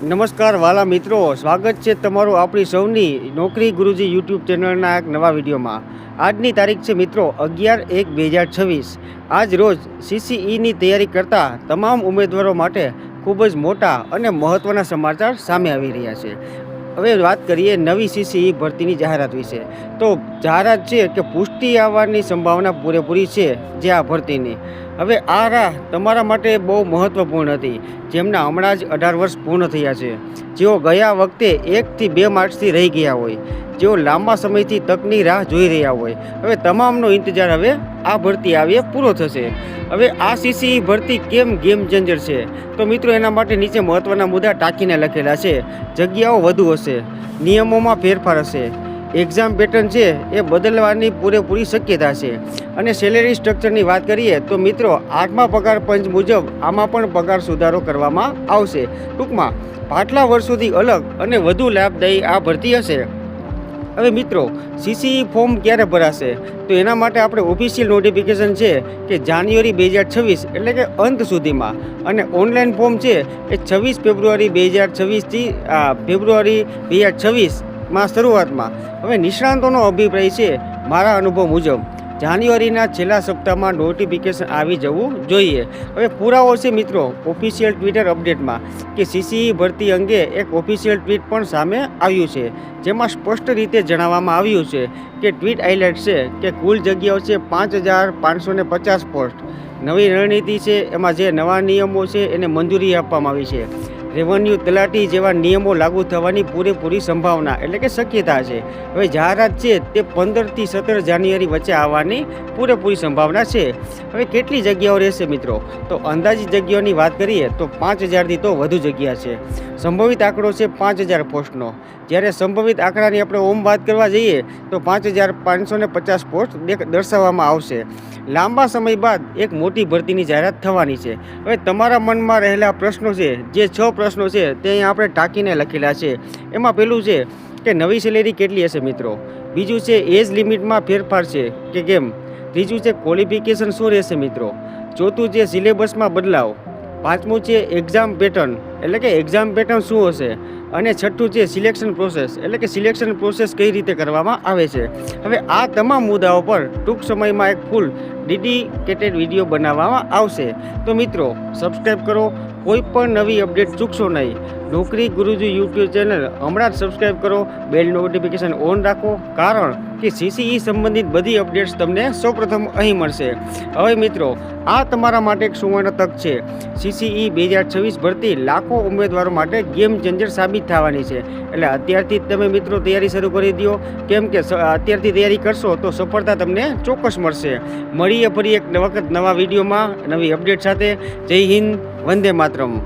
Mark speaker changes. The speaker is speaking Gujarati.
Speaker 1: નમસ્કાર વાલા મિત્રો, સ્વાગત છે તમારું આપણી સૌની નોકરી ગુરુજી યુટ્યુબ ચેનલના એક નવા વિડીયોમાં. આજની તારીખ છે મિત્રો અગિયાર એક બે હજાર છવ્વીસ. આજ રોજ સીસીઈની તૈયારી કરતા તમામ ઉમેદવારો માટે ખૂબ જ મોટા અને મહત્ત્વના સમાચાર સામે આવી રહ્યા છે. હવે વાત કરીએ નવી સીસીઈ ભરતીની જાહેરાત વિશે. તો જાહેરાત છે કે પુષ્ટિ આવવાની સંભાવના પૂરેપૂરી છે જે આ ભરતીની. હવે આ રાહ તમારા માટે બહુ મહત્ત્વપૂર્ણ હતી, જેમના હમણાં જ અઢાર વર્ષ પૂર્ણ થયા છે. જેઓ ગયા વખતે એકથી બે માર્ચથી રહી ગયા હોય, જેઓ લાંબા સમયથી તકની રાહ જોઈ રહ્યા હોય. હવે તમામનો ઇંતજાર હવે આ ભરતી આવીએ પૂરો થશે. હવે આ સીસી ભરતી કેમ ગેમ ચેન્જર છે? તો મિત્રો, એના માટે નીચે મહત્ત્વના મુદ્દા ટાંકીને લખેલા છે. જગ્યાઓ વધુ હશે, નિયમોમાં ફેરફાર હશે. એક્ઝામ પેટર્ન છે, એ બદલવાની પૂરેપૂરી શક્યતા છે. અને સેલેરી સ્ટ્રક્ચરની વાત કરીએ, તો મિત્રો આઠમા પગાર પંચ મુજબ આમાં પણ પગાર સુધારો કરવામાં આવશે. ટૂંકમાં, પાછલા વર્ષોથી અલગ અને વધુ લાભદાયી આ ભરતી હશે. હવે મિત્રો સીસીઈ ફોર્મ ક્યારે ભરાશે? તો એના માટે આપણે ઓફિશિયલ નોટિફિકેશન છે કે જાન્યુઆરી બે હજાર છવ્વીસ, એટલે કે અંત સુધીમાં. અને ઓનલાઈન ફોર્મ છે એ છવ્વીસ ફેબ્રુઆરી બે હજાર છવ્વીસથી ફેબ્રુઆરી બે હજાર છવ્વીસમાં શરૂઆતમાં. હવે નિષ્ણાંતોનો અભિપ્રાય છે, મારા અનુભવ મુજબ. જાન્યુઆરીના છેલ્લા સપ્તાહમાં નોટિફિકેશન આવી જવું જોઈએ. હવે પુરાવો છે મિત્રો ઓફિશિયલ ટ્વિટર અપડેટમાં કે સીસીઈ ભરતી અંગે એક ઓફિશિયલ ટ્વીટ પણ સામે આવ્યું છે. જેમાં સ્પષ્ટ રીતે જણાવવામાં આવ્યું છે કે ટ્વીટ હાઇલાઇટ છે કે કુલ જગ્યાઓ છે પાંચ હજાર પાંચસો પચાસ પોસ્ટ નવી રણનીતિ છે, એમાં જે નવા નિયમો છે એને મંજૂરી આપવામાં આવી છે. રેવન્યુ તલાટી જેવા નિયમો લાગુ થવાની પૂરેપૂરી સંભાવના, એટલે કે શક્યતા છે. હવે જાહેરાત છે તે પંદરથી સત્તર જાન્યુઆરી વચ્ચે આવવાની પૂરેપૂરી સંભાવના છે. હવે કેટલી જગ્યાઓ રહેશે મિત્રો? તો અંદાજિત જગ્યાઓની વાત કરીએ તો પાંચ હજારથી તો વધુ જગ્યા છે. સંભવિત આંકડો છે પાંચ હજાર પોસ્ટનો. જ્યારે સંભવિત આંકડાની આપણે ઓમ વાત કરવા જઈએ, તો પાંચ હજાર પાંચસો ને પચાસ પોસ્ટ દર્શાવવામાં આવશે. લાંબા સમય બાદ એક મોટી ભરતીની જાહેરાત થવાની છે. હવે તમારા મનમાં રહેલા પ્રશ્નો છે, જે છ પ્રશ્નો છે તે અહીંયા આપણે ટાંકીને લખેલા છે. એમાં પહેલું છે કે નવી સેલેરી કેટલી હશે મિત્રો? બીજું છે એજ લિમિટમાં ફેરફાર છે કે કેમ? ત્રીજું છે ક્વોલિફિકેશન શું રહેશે મિત્રો? ચોથું છે સિલેબસમાં બદલાવ. પાંચમું છે એક્ઝામ પેટર્ન એટલે કે એક્ઝામ પેટર્ન શું હશે? અને છઠ્ઠું છે સિલેક્શન પ્રોસેસ એટલે કે સિલેક્શન પ્રોસેસ કઈ રીતે કરવામાં આવે છે? હવે આ તમામ મુદ્દાઓ પર ટૂંક સમયમાં એક ફૂલ ડેડિકેટેડ વીડિયો બનાવવામાં આવશે. તો મિત્રો સબસ્ક્રાઈબ કરો. કોઈ પણ નવી અપડેટ ચૂકશો નહીં. નોકરી ગુરુજી યુટ્યુબ ચેનલ હમણાં જ સબસ્ક્રાઈબ કરો. બેલ નોટિફિકેશન ઓન રાખો. કારણ કે સીસીઈ સંબંધિત બધી અપડેટ્સ તમને સૌપ્રથમ અહીં મળશે. હવે મિત્રો, આ તમારા માટે એક સુવર્ણ તક છે. સીસીઈ બે હજાર છવ્વીસ ભરતી લાખો ઉમેદવારો માટે ગેમ ચેન્જર સાબિત થવાની છે. એટલે અત્યારથી જ તમે મિત્રો તૈયારી શરૂ કરી દો કેમ કે અત્યારથી તૈયારી કરશો તો સફળતા તમને ચોક્કસ મળશે. મળીએ ફરી એક વખત નવા વિડીયોમાં નવી અપડેટ સાથે. જય હિન્દ, વંદે માતરમ.